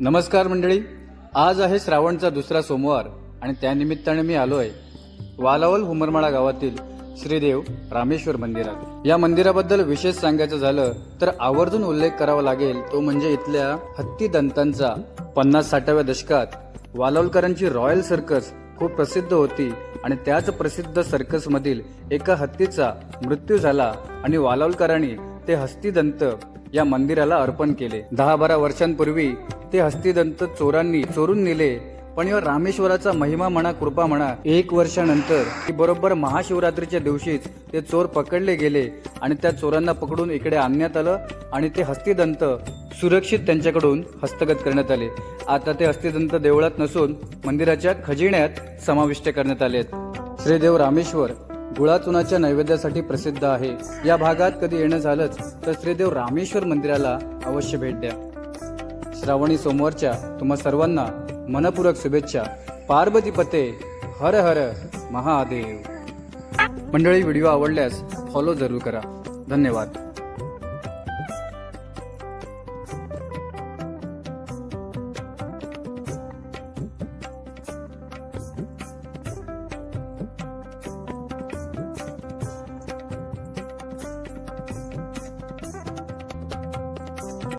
नमस्कार मंडळी. आज आहे श्रावणचा दुसरा सोमवार आणि त्यानिमित्ताने मी आलो आहे वालावल हुमरमाळा गावातील श्रीदेव रामेश्वर मंदिरात. या मंदिराबद्दल विशेष सांगायचं झालं तर आवर्जून उल्लेख करावा लागेल तो म्हणजे इथल्या हत्ती दंतांचा पन्नास साठाव्या दशकात वालावलकरांची रॉयल सर्कस खूप प्रसिद्ध होती आणि त्याच प्रसिद्ध सर्कसमधील एका हत्तीचा मृत्यू झाला आणि वालावलकरांनी ते हस्तिदंत या मंदिराला अर्पण केले. दहा बारा वर्षांपूर्वी ते हस्तिदंत चोरांनी चोरून नेले. पण या रामेश्वराचा महिमा म्हणा कृपा म्हणा एक वर्षानंतर बरोबर महाशिवरात्रीच्या दिवशीच ते चोर पकडले गेले आणि त्या चोरांना पकडून इकडे आणण्यात आलं आणि ते हस्तिदंत सुरक्षित त्यांच्याकडून हस्तगत करण्यात आले. आता ते हस्तिदंत देवळात नसून मंदिराच्या खजिन्यात समाविष्ट करण्यात आले आहेत श्रीदेव रामेश्वर गुळाचुनाच्या नैवेद्यासाठी प्रसिद्ध आहे. या भागात कधी येणं झालंच तर श्रीदेव रामेश्वर मंदिराला अवश्य भेट द्या. श्रावणी सोमवारच्या तुम्हा सर्वांना मनपूरक शुभेच्छा. पार्वती पते हर हर महादेव. मंडळी व्हिडिओ आवडल्यास फॉलो जरूर करा. धन्यवाद.